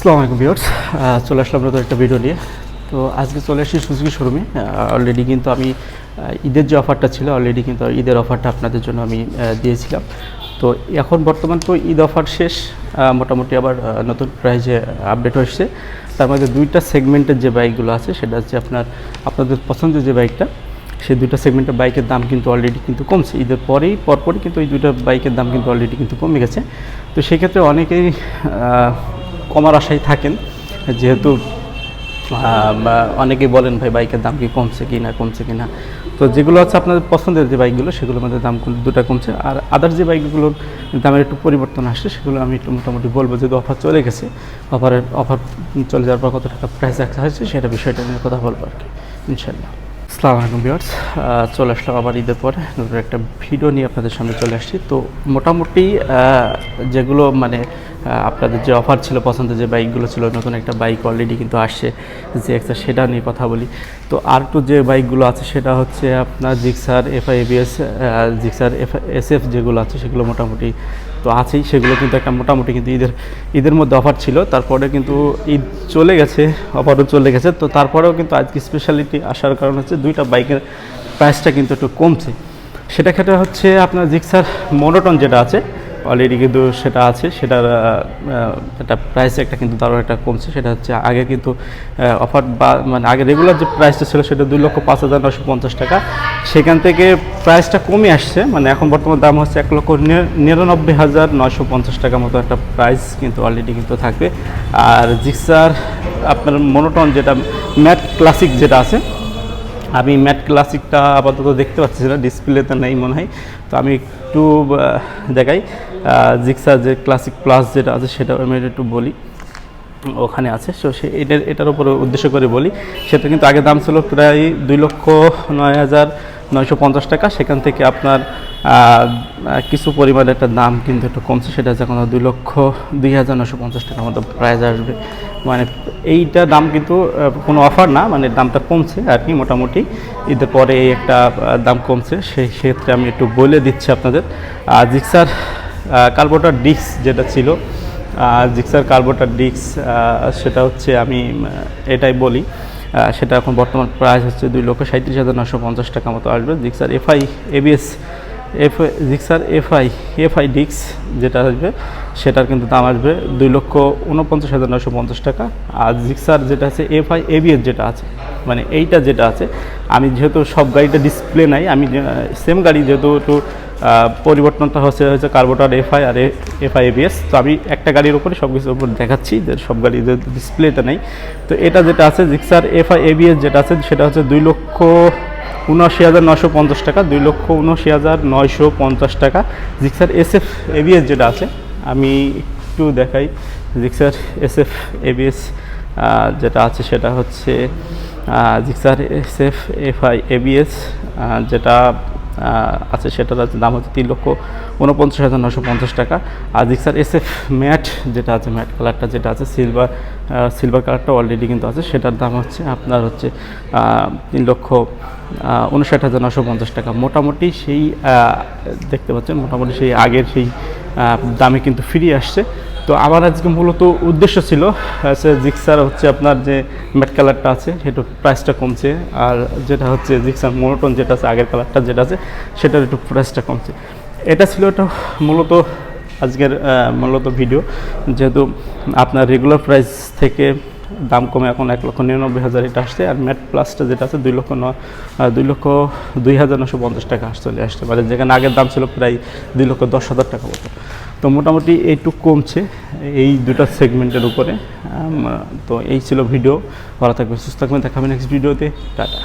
আসসালামু আলাইকুম ভিউয়ার্স। চলে আসলাম নতুন একটা ভিডিও নিয়ে। তো আজকে চলে আসছি সুজুকি শোরুমে। অলরেডি কিন্তু আমি ঈদের যে অফারটা ছিল অলরেডি কিন্তু ঈদের অফারটা আপনাদের জন্য আমি দিয়েছিলাম। তো এখন বর্তমান তো ঈদ অফার শেষ মোটামুটি আবার নতুন প্রাইজে আপডেট হয়েছে তার মধ্যে দুইটা সেগমেন্টের যে বাইকগুলো আছে, সেটা হচ্ছে আপনার, আপনাদের পছন্দের যে বাইকটা সেই দুইটা সেগমেন্টের বাইকের দাম কিন্তু অলরেডি কিন্তু কমছে। ঈদের পরেই, পরপরই কিন্তু এই দুইটা বাইকের দাম কিন্তু অলরেডি কিন্তু কমে গেছে। তো সেক্ষেত্রে অনেকেই কমার আশায় থাকেন যেহেতু অনেকেই বলেন ভাই বাইকের দাম কি কমছে কি না কমছে কি না? তো যেগুলো হচ্ছে আপনাদের পছন্দের যে বাইকগুলো সেগুলোর মধ্যে দাম দুটা কমছে। আর আদার যে বাইকগুলোর দামের একটু পরিবর্তন আসছে সেগুলো আমি একটু মোটামুটি বলব যেহেতু অফার চলে গেছে অফারের অফার চলে যাওয়ার পর কত টাকা প্রাইস রাখা হয়েছে সেটা বিষয়টা নিয়ে কথা বলব আর কি ইনশাল্লাহ আসসালামু আলাইকুম ভিউয়ার্স চলে আসলাম আবার ঈদের পরে নতুন একটা ভিডিও নিয়ে আপনাদের সামনে চলে আসছি। তো মোটামুটি যেগুলো মানে আপনাদের যে অফার ছিল, পছন্দের যে বাইকগুলো ছিল, নতুন একটা বাইক অলরেডি কিন্তু আসছে যে একটা সেটা নিয়ে কথা বলি। তো আর একটু যে বাইকগুলো আছে, সেটা হচ্ছে আপনার Gixxer FI ABS Gixxer F SF যেগুলো আছে, সেগুলো মোটামুটি তো আছেই। সেগুলো কিন্তু একটা মোটামুটি কিন্তু ঈদের ঈদের মধ্যে অফার ছিল। তারপরে কিন্তু ঈদ চলে গেছে অফারও চলে গেছে। তো তারপরেও কিন্তু আজকে স্পেশালিটি আসার কারণ হচ্ছে দুইটা বাইকের প্রাইসটা কিন্তু একটু কমছে। সেটা ক্ষেত্রে হচ্ছে আপনার জিক্সার মোনোটন যেটা আছে অলরেডি কিন্তু সেটা আছে, সেটার একটা প্রাইস একটা কিন্তু দারুণ একটা কমছে, সেটা হচ্ছে আগে কিন্তু অফার বা মানে আগে রেগুলার যে প্রাইসটা ছিল সেটা দুই লক্ষ পাঁচ হাজার নশো পঞ্চাশ টাকা। সেখান থেকে প্রাইসটা কমে আসছে মানে এখন বর্তমান দাম হচ্ছে এক লক্ষ নিরানব্বই হাজার নশো পঞ্চাশ টাকা মতো একটা প্রাইস কিন্তু অলরেডি কিন্তু থাকবে। আর জিক্সার আপনার মনোটন যেটা ম্যাট ক্লাসিক যেটা আছে আমি ম্যাট ক্লাসিকটা আপাতত দেখতে পাচ্ছি না, ডিসপ্লেতে নেই মনে হয়। তো আমি একটু দেখাই। জিক্সার যে ক্লাসিক প্লাস যেটা আছে সেটা আমি একটু বলি। ওখানে আছে সো সে এটার এটার উপরে উদ্দেশ্য করে বলি। সেটা কিন্তু আগে দাম ছিল প্রায় দুই লক্ষ নয় হাজার নয়শো পঞ্চাশ টাকা। সেখান থেকে আপনার কিছু পরিমাণে একটা দাম কিন্তু একটু কমছে। সেটা হচ্ছে এখন দুই লক্ষ দুই হাজার নশো পঞ্চাশ টাকার মতো প্রাইস আসবে। মানে এইটা দাম কিন্তু কোনো অফার না মানে দামটা কমছে আর কি মোটামুটি। ঈদের পরে একটা দাম কমছে, সেই ক্ষেত্রে আমি একটু বলে দিচ্ছি আপনাদের। জিক্সার কার্বোটার ডিস্ক যেটা ছিল জিক্সার কার্বোটার ডিস্ক সেটা হচ্ছে আমি এটাই বলি সেটা এখন বর্তমান প্রাইস হচ্ছে দুই লক্ষ সাঁত্রিশ হাজার নশো পঞ্চাশ টাকা মতো আসবে। Gixxer FI, ABS F Gixxer FI FI ডিক্স যেটা আসবে, সেটার কিন্তু দাম আসবে দুই লক্ষ উনপঞ্চাশ হাজার নশো পঞ্চাশ টাকা। আর জিক্সার যেটা আছে এফআই এবিএস যেটা আছে মানে এইটা যেটা আছে, আমি যেহেতু সব গাড়িটা ডিসপ্লে নাই, আমি সেম গাড়ি যেহেতু একটু পরিবর্তনটা হচ্ছে হচ্ছে কার্বোটার এফআই আর এফআই এবিএস তো আমি একটা গাড়ির উপরে সব কিছুর উপর দেখাচ্ছি যে সব গাড়ি যে ডিসপ্লেতে নেই। তো এটা যেটা আছে জিক্সার এফআই এবিএস যেটা আছে, সেটা হচ্ছে দুই লক্ষ উনআশি হাজার নশো পঞ্চাশ টাকা, দুই লক্ষ উনআশি হাজার নয়শো পঞ্চাশ টাকা। জিক্সার এস এফ এবিএস যেটা আছে, আমি একটু দেখাই। জিক্সার এস এফ এবিএস যেটা আছে সেটা হচ্ছে Gixxer S F FI ABS যেটা আছে, সেটার দাম হচ্ছে তিন লক্ষ উনপঞ্চাশ হাজার নশো পঞ্চাশ টাকা। আর জিক্সার এসএফ ম্যাট যেটা আছে ম্যাট কালারটা যেটা আছে সিলভার সিলভার কালারটা অলরেডি কিন্তু আছে। সেটার দাম হচ্ছে আপনার হচ্ছে তিন লক্ষ উনষাট হাজার নশো পঞ্চাশ টাকা। মোটামুটি সেই দেখতে পাচ্ছেন, মোটামুটি সেই আগের সেই দামে কিন্তু ফিরিয়ে আসছে। তো আমার আজকে মূলত উদ্দেশ্য ছিল জিক্সার হচ্ছে আপনার যে ম্যাট কালারটা আছে সেটা প্রাইসটা কমছে, আর যেটা হচ্ছে জিক্সার মোনোটন যেটা আছে, আগের কালারটা যেটা আছে, সেটার একটু প্রাইসটা কমছে। এটা ছিল এটা মূলত আজকের মূলত ভিডিও যেহেতু আপনার রেগুলার প্রাইস থেকে দাম কমে এখন এক লক্ষ নিরানব্বই হাজার এটা আসছে, আর ম্যাট প্লাসটা যেটা আছে, দুই লক্ষ ন দুই লক্ষ দুই হাজার নশো পঞ্চাশ টাকা চলে আসতে পারে যেখানে আগের দাম ছিল প্রায় দুই লক্ষ দশ হাজার টাকা মতো। তো মোটামুটি এইটুক কমছে এই দুটো সেগমেন্টের উপরে। তো এই ছিল ভিডিও। ভালো থাকবে সুস্থ থাকবেন। দেখাবেন নেক্সট ভিডিওতে টাটা।